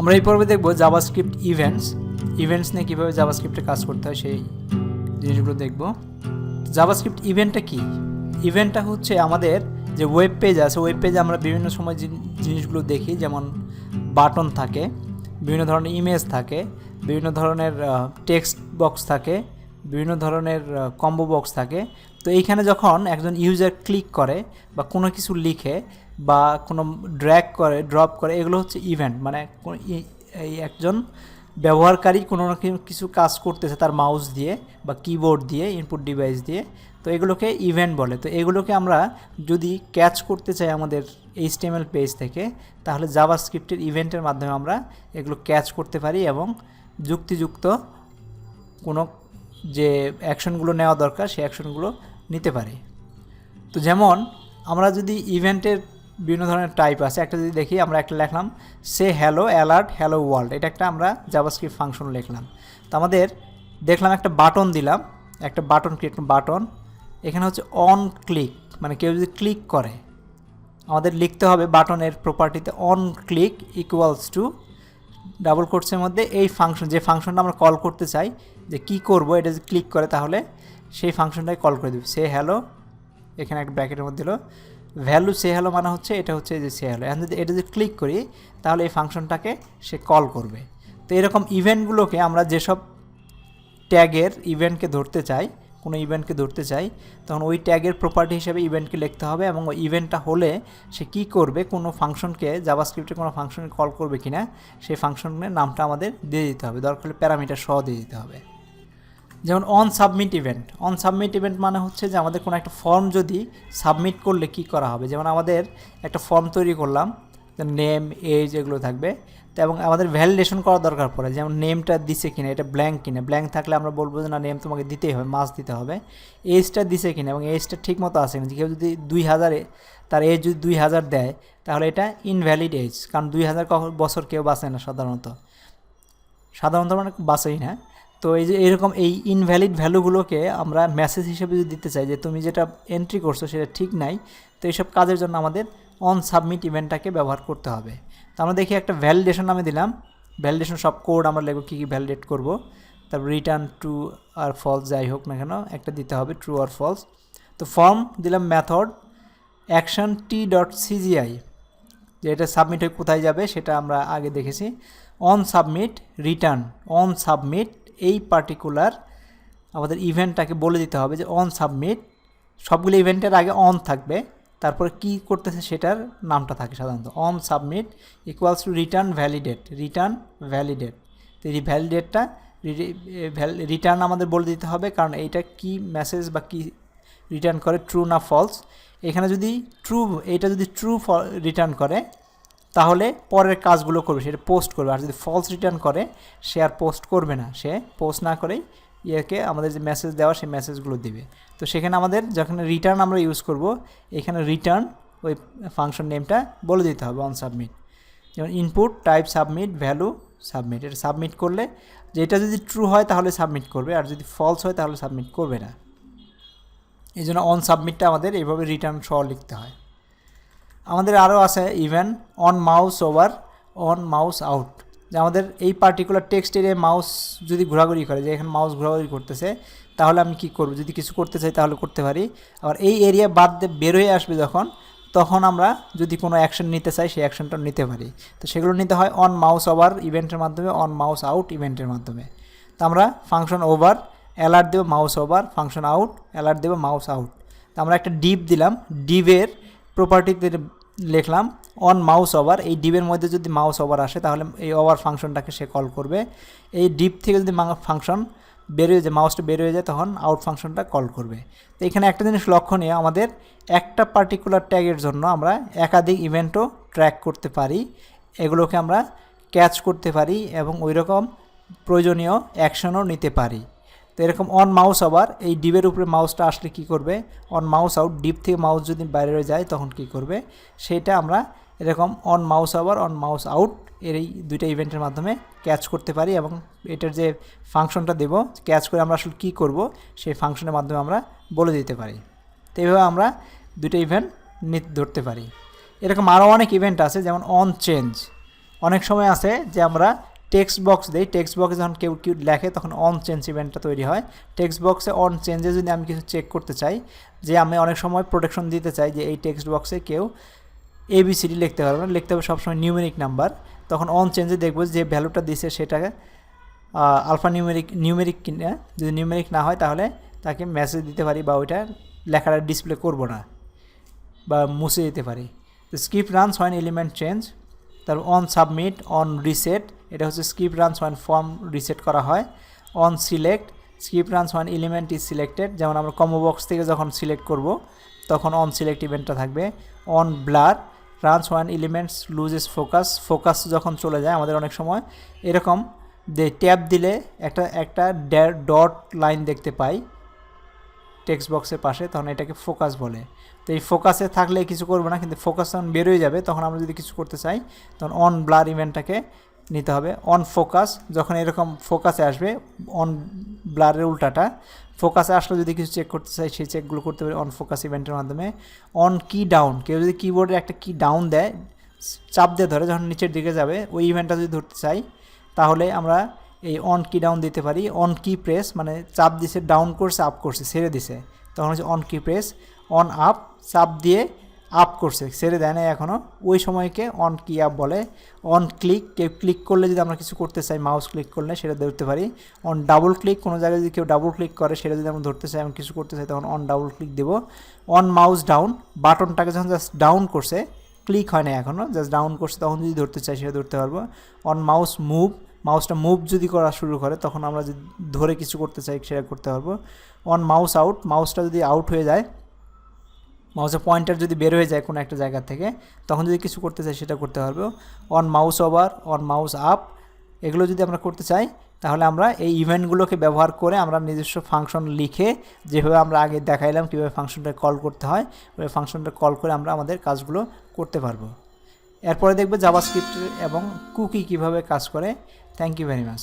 আমরা এই পর্বে দেখব জাভাস্ক্রিপ্ট ইভেন্টস ইভেন্টস নিয়ে কীভাবে জাভাস্ক্রিপ্টে কাজ করতে হয় সেই জিনিসগুলো দেখব। জাভাস্ক্রিপ্ট ইভেন্টটা কি? ইভেন্টটা হচ্ছে আমাদের যে ওয়েব পেজ আছে ওয়েব পেজে আমরা বিভিন্ন সময় জিনিসগুলো দেখি, যেমন বাটন থাকে, বিভিন্ন ধরনের ইমেজ থাকে, বিভিন্ন ধরনের টেক্সট বক্স থাকে, বিভিন্ন ধরনের কম্বো বক্স থাকে। তো এইখানে যখন একজন ইউজার ক্লিক করে বা কোনো কিছু লিখে বা কোনো ড্র্যাগ করে ড্রপ করে, এগুলো হচ্ছে ইভেন্ট মানে এই একজন ব্যবহারকারী কোনো না কিছু কাজ করতেছে তার মাউস দিয়ে বা কিবোর্ড দিয়ে ইনপুট ডিভাইস দিয়ে, তো এগুলোকে ইভেন্ট বলে। তো এগুলোকে আমরা যদি ক্যাচ করতে চাই আমাদের এইচটিএমএল পেজ থেকে, তাহলে জাভাস্ক্রিপ্টের ইভেন্টের মাধ্যমে আমরা এগুলো ক্যাচ করতে পারি এবং যুক্তিযুক্ত কোনো যে অ্যাকশনগুলো নেওয়া দরকার, সেই অ্যাকশনগুলো নিতে পারি। তো যেমন আমরা যদি ইভেন্টের বিভিন্ন ধরনের টাইপ আছে। একটা যদি দেখি, আমরা একটা লিখলাম সে হ্যালো অ্যালার্ট হ্যালো ওয়ার্ল্ড এটা একটা আমরা জাভাস্ক্রিপ্ট ফাংশন লিখলাম। তো আমাদের দেখলাম একটা বাটন দিলাম, একটা বাটন ক্রিয়েট বাটন এখানে হচ্ছে অন ক্লিক মানে কেউ যদি ক্লিক করে, আমাদের লিখতে হবে বাটনের প্রপার্টিতে on click equals to double কোর্সের মধ্যে এই ফাংশন যে ফাংশনটা আমরা কল করতে চাই, যে কি করব, এটা যদি ক্লিক করে তাহলে সেই ফাংশনটাই কল করে দেবে। সে হ্যালো এখানে একটা ব্র্যাকেটের মধ্যে দিল। ভ্যালু সে হ্যালো মানে হচ্ছে, এটা হচ্ছে যে সে হ্যালো। এখন যদি এটা যদি ক্লিক করি, তাহলে এই ফাংশনটাকে সে কল করবে। তো এরকম ইভেন্টগুলোকে আমরা যেসব ট্যাগের ইভেন্টকে ধরতে চাই, কোনো ইভেন্টকে ধরতে চাই, তখন ওই ট্যাগের প্রপার্টি হিসেবে ইভেন্টকে লিখতে হবে এবং ওই ইভেন্টটা হলে সে কি করবে, কোনো ফাংশনকে জাভাস্ক্রিপ্টে কোনো ফাংশনকে কল করবে কিনা, সেই ফাংশনের নামটা আমাদের দিয়ে দিতে হবে। দরকার হলে প্যারামিটার সহ দিয়ে দিতে হবে। যেমন on submit event on submit event মানে হচ্ছে যে আমাদের কোনো একটা ফর্ম যদি সাবমিট করলে কি করা হবে? যেমন আমাদের একটা ফর্ম তৈরি করলাম নেম এজ এগুলো থাকবে। তো এবং আমাদের ভ্যালিডেশন করার দরকার পড়ে, যেমন নেমটা দিছে কিনা, এটা ব্ল্যাঙ্ক কিনা। ব্ল্যাঙ্ক থাকলে আমরা বলব যে না নেম তোমাকে দিতেই হবে মাস দিতে হবে। এজটা দিছে কিনা এবং এজটা ঠিক মতো আসে কিনা। কেউ যদি দুই হাজারে, তার এজ যদি দুই হাজার দেয়, তাহলে এটা ইনভ্যালিড এজ কারণ দুই হাজার বছর কেউ বাঁচে না সাধারণত। সাধারণত মানে বাঁচেই না। তো এই যে এরকম এই ইনভ্যালিড ভ্যালুগুলোকে আমরা মেসেজ হিসেবে যদি দিতে চাই যে তুমি যেটা এন্ট্রি করছ সেটা ঠিক নাই, তো এইসব কাজের জন্য আমাদের অন সাবমিট ইভেন্টটাকে ব্যবহার করতে হবে। তো আমরা দেখি একটা ভ্যালিডেশন নামে দিলাম। ভ্যালিডেশন সব কোড আমরা লেগো কী কী ভ্যালিডেট করব। তারপর রিটার্ন টু আর ফলস যাই হোক না কেন, একটা দিতে হবে ট্রু আর ফলস তো ফর্ম দিলাম method action T dot CGI যে এটা সাবমিট হয়ে কোথায় যাবে সেটা আমরা আগে দেখেছি। On submit return on submit এই পার্টিকুলার আমাদের ইভেন্টটাকে বলে দিতে হবে যে অন সাবমিট সবগুলো ইভেন্টের আগে অন থাকবে, তারপরে কি করতেছে সেটার নামটা থাকে সাধারণত। On submit equals to return validate return validate তো এই ভ্যালিডেটটা রিটার্ন আমাদের বলে দিতে হবে, কারণ এইটা কি মেসেজ বা কি রিটার্ন করে ট্রু না ফলস এখানে যদি ট্রু এটা যদি ট্রু রিটার্ন করে তাহলে পরের কাজগুলো করবে সেটা পোস্ট করবে। আর যদি ফলস রিটার্ন করে, সে আর পোস্ট করবে না। সে পোস্ট না করেই ইয়েকে আমাদের যে মেসেজ দেওয়া, সেই মেসেজগুলো দিবে। তো সেখানে আমাদের যখন রিটার্ন আমরা ইউজ করব, এখানে রিটার্ন ওই ফাংশন নেমটা বলে দিতে হবে অন সাবমিট যেমন input type submit value submit এটা সাবমিট করলে, যেটা যদি ট্রু হয়, তাহলে সাবমিট করবে। আর যদি ফলস হয়, তাহলে সাবমিট করবে না। এই জন্য অন সাবমিটটা আমাদের এইভাবে রিটার্ন সহ লিখতে হয়। আমাদের আরও আছে event on mouse over on mouse out যে আমাদের এই পার্টিকুলার টেক্সট এরিয়ায় মাউস যদি ঘোরাঘুরি করে, যে এখানে মাউস ঘোরাঘুরি করতেছে, তাহলে আমি কি করব? যদি কিছু করতে চাই তাহলে করতে পারি। আবার এই এরিয়া বাদ দিয়ে বের হয়ে আসবে যখন, তখন আমরা যদি কোনো অ্যাকশন নিতে চাই, সেই অ্যাকশনটা নিতে পারি। তো সেগুলো নিতে হয় অন মাউস ওভার ইভেন্টের মাধ্যমে অন মাউস আউট ইভেন্টের মাধ্যমে। তো আমরা ফাংশন ওভার অ্যালার্ট দেবো mouse over function out alert দেবো মাউস আউট তো আমরা একটা ডিপ দিলাম। ডিপের প্রপার্টিতে লিখলাম অন মাউস ওভার এই ডিপের মধ্যে যদি মাউস ওভার আসে, তাহলে এই ওভার ফাংশনটাকে সে কল করবে। এই ডিপ থেকে যদি ফাংশন বের হয়ে যায় মাউসটা বের হয়ে যায়, তখন আউট ফাংশনটা কল করবে। তো এখানে একটা জিনিস লক্ষণীয়, আমাদের একটা পার্টিকুলার ট্যাগের জন্য আমরা একাধিক ইভেন্টও ট্র্যাক করতে পারি, এগুলোকে আমরা ক্যাচ করতে পারি এবং ওই রকম প্রয়োজনীয় অ্যাকশনও নিতে পারি। তো এরকম অন মাউস আবার, এই ডিপের উপরে মাউসটা আসলে কি করবে? অন মাউস আউট ডিপ থেকে মাউস যদি বাইরে যায়, তখন কি করবে? সেটা আমরা এরকম অন মাউস আবার অন মাউস আউট এর এই দুইটা ইভেন্টের মাধ্যমে ক্যাচ করতে পারি এবং এটার যে ফাংশনটা দেব ক্যাচ করে আমরা আসলে কী করব, সেই ফাংশনের মাধ্যমে আমরা বলে দিতে পারি। তো এইভাবে আমরা দুটো ইভেন্ট ধরতে পারি। এরকম আরও অনেক ইভেন্ট আছে, যেমন অন চেঞ্জ অনেক সময় আছে যে আমরা টেক্সট বক্স দেই টেক্সট বক্সে যখন কেউ কেউ লেখে তখন অন চেঞ্জ ইভেন্টটা তৈরি হয়। টেক্সট বক্সে অন চেঞ্জে যদি আমি কিছু চেক করতে চাই, যে আমি অনেক সময় প্রোটেকশন দিতে চাই যে এই টেক্সট বক্সে কেউ এবিসিডি লিখতে পারবে না, লিখতে হবে সবসময় নিউমেরিক নাম্বার তখন অন চেঞ্জে দেখব যে ভ্যালুটা দিছে সেটাকে আলফা নিউমেরিক নিউমেরিক কিনা। যদি নিউমেরিক না হয় তাহলে তাকে মেসেজ দিতে পারি বা ওইটা লেখাটা ডিসপ্লে করব না বা মুছে দিতে পারি। Script runs when element change তারপর অন সাবমিট অন রিসেট এটা হচ্ছে script runs when form reset করা হয়। On select script runs when element is selected যেমন আমরা কম্বো বক্স থেকে যখন সিলেক্ট করব, তখন অন সিলেক্ট ইভেন্টটা থাকবে। On blur runs when elements loses focus focus যখন চলে যায় আমাদের অনেক সময়, এরকম যে ট্যাব দিলে একটা একটা ডট লাইন দেখতে পাই টেক্সট বক্সের পাশে, তখন এটাকে ফোকাস বলে। তো এই ফোকাসে থাকলে কিছু করব না, কিন্তু ফোকাস যখন বেরোয় যাবে, তখন আমরা যদি কিছু করতে চাই, তখন অন ব্লার ইভেন্টটাকে নিতে হবে। অন ফোকাস যখন এরকম ফোকাসে আসবে অন ব্লারের উল্টাটা ফোকাসে আসলে যদি কিছু চেক করতে চাই, সেই চেকগুলো করতে পারি অন ফোকাস ইভেন্টের মাধ্যমে। অন কি ডাউন কেউ যদি কিবোর্ডে একটা কি ডাউন দেয়, চাপ দিয়ে ধরে, যখন নিচের দিকে যাবে, ওই ইভেন্টটা যদি ধরতে চাই, তাহলে আমরা এই অন কি ডাউন দিতে পারি। অন কি প্রেস মানে চাপ দিছে ডাউন করছে আপ করছে, ছেড়ে দিছে। তখন হচ্ছে অন কি প্রেস অন আপ চাপ দিয়ে আপ করছে, ছেড়ে দেয় না এখনও ওই সময়কে অন কি আপ বলে। অন ক্লিক কেউ ক্লিক করলে যদি আমরা কিছু করতে চাই মাউস ক্লিক করলে সেটা ধরতে পারি। অন ডাবল ক্লিক কোনো জায়গায় যদি কেউ ডাবল ক্লিক করে, সেটা যদি আমরা ধরতে চাই, আমি কিছু করতে চাই, তখন অন ডাবল ক্লিক দেবো। অন মাউস ডাউন বাটনটাকে যখন জাস্ট ডাউন করছে ক্লিক হয় না এখনও জাস্ট ডাউন করছে, তখন যদি ধরতে চাই, সেটা ধরতে পারব। অন মাউস মুভ মাউসটা মুভ যদি করা শুরু করে, তখন আমরা যদি ধরে কিছু করতে চাই, সেটা করতে পারব। অন মাউস আউট মাউসটা যদি আউট হয়ে যায় মাউসের পয়েন্টার যদি বের হয়ে যায় কোনো একটা জায়গা থেকে, তখন যদি কিছু করতে চাই সেটা করতে পারব। On mouse over on mouse up এগুলো যদি আমরা করতে চাই, তাহলে আমরা এই ইভেন্টগুলোকে ব্যবহার করে আমরা নিজস্ব ফাংশন লিখে যেভাবে আমরা আগে দেখাইলাম, কীভাবে ফাংশনটা কল করতে হয়, ওই ফাংশনটা কল করে আমরা আমাদের কাজগুলো করতে পারব। এরপরে দেখবে জাভাস্ক্রিপ্ট এবং কুকি কীভাবে কাজ করে। Thank you very much